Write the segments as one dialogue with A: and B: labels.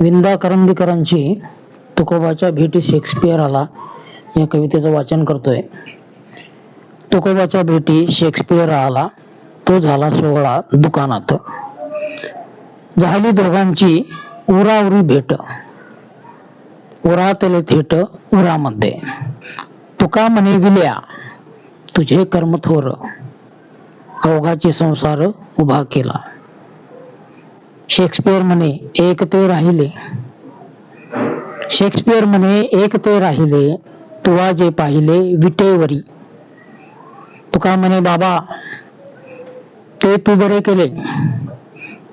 A: विंदा करंदीकरांची तुकोबाच्या भेटी शेक्सपियर आला. या कवितेचं वाचन करतोय. तुकोबाच्या भेटी शेक्सपियर आला. तो झाला सोहळा दुकानात. झाली दोघांची उरावरी भेट. उरातले थेट उरामध्ये. तुका म्हणे विल्या तुझे कर्म थोर अवघाची संसार उभा केला. शेक्सपियर म्हणे एक ते राहिले. शेक्सपियर म्हणे एक ते राहिले तुवा जे पाहिले विटेवरी. तुका म्हणे बाबा ते तू बरे केले.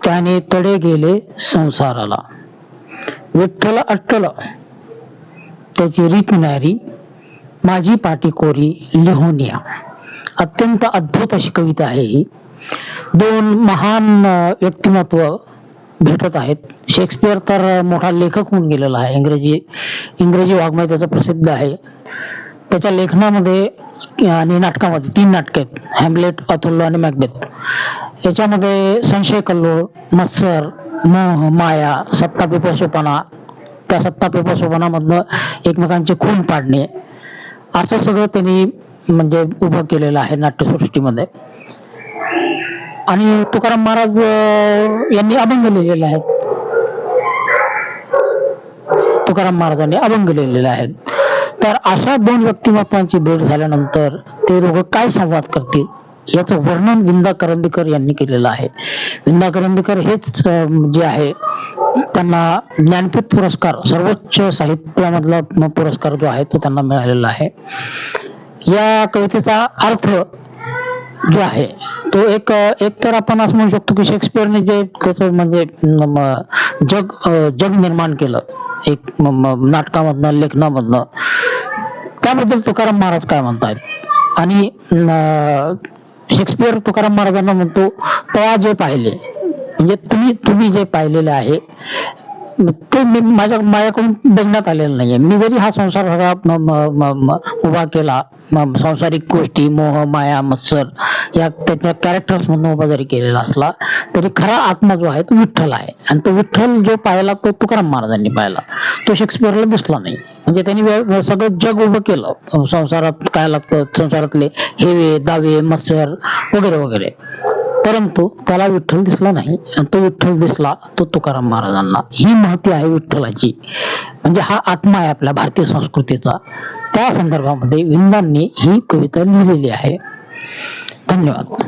A: त्याने तडे गेले संसाराला. विठ्ठल अट्टल त्याची रीत माझी पाटीकोरी लिहोनिया लिहून या. अत्यंत अद्भुत अशी कविता आहे ही. दोन महान व्यक्तिमत्व भेटत आहेत. शेक्सपियर तर मोठा लेखक होऊन गेलेला आहे. इंग्रजी इंग्रजी वाङ्मय त्याचं प्रसिद्ध आहे. त्याच्या लेखनामध्ये आणि नाटकामध्ये तीन नाटके आहेत. हॅम्लेट अथुल्लो आणि मॅकबेथ याच्यामध्ये संशय कल्लोळ मत्सर मोह माया सत्ता पिपासोपणा त्या सत्ता पिपासोपणामधनं एकमेकांचे खून पाडणे. असं सगळं त्यांनी म्हणजे उभं केलेलं आहे नाट्यसृष्टीमध्ये. आणि तुकाराम महाराज यांनी अभंग लिहिलेले आहेत. तुकाराम महाराजांनी अभंग लिहिलेले आहेत. तर अशा दोन व्यक्तिमत्वांची भेट झाल्यानंतर ते दोघं काय संवाद करतील याचं वर्णन विंदा करंदीकर यांनी केलेलं आहे. विंदा करंदीकर हेच जे आहे त्यांना ज्ञानपीठ पुरस्कार सर्वोच्च साहित्यामधला पुरस्कार जो आहे तो त्यांना मिळालेला आहे. या कवितेचा अर्थ जो आहे तो एक एक तर आपण असं म्हणू शकतो की शेक्सपियरने जे त्याचं म्हणजे जग जग निर्माण केलं एक नाटकामधनं लेखनामधनं. त्याबद्दल तुकाराम महाराज काय म्हणतायत? आणि शेक्सपियर तुकाराम महाराजांना म्हणतो तया जे पाहिले म्हणजे तुम्ही तुम्ही जे पाहिलेले आहे ते मी माझ्या माझ्याकडून बघण्यात आलेलं नाहीये. मी जरी हा संसार सगळा उभा केला सांसारिक गोष्टी मोह माया मत्सर या त्याच्या कॅरेक्टर्स म्हणून उभा जरी केलेला असला तरी खरा आत्मा जो आहे तो विठ्ठल आहे. आणि तो विठ्ठल जो पाहिला तो तुकाराम महाराजांनी पाहिला तो शेक्सपियरला दिसला नाही. म्हणजे त्यांनी सगळं जग उभं केलं. संसारात काय लागतं? संसारातले हेवे दावे मत्सर वगैरे वगैरे. परंतु त्याला विठ्ठल दिसला नाही. आणि तो विठ्ठल दिसला तो तुकाराम महाराजांना. ही महती आहे विठ्ठलाची. म्हणजे हा आत्मा आहे आपल्या भारतीय संस्कृतीचा. त्या संदर्भामध्ये विंदांनी ही कविता लिहिलेली आहे. धन्यवाद.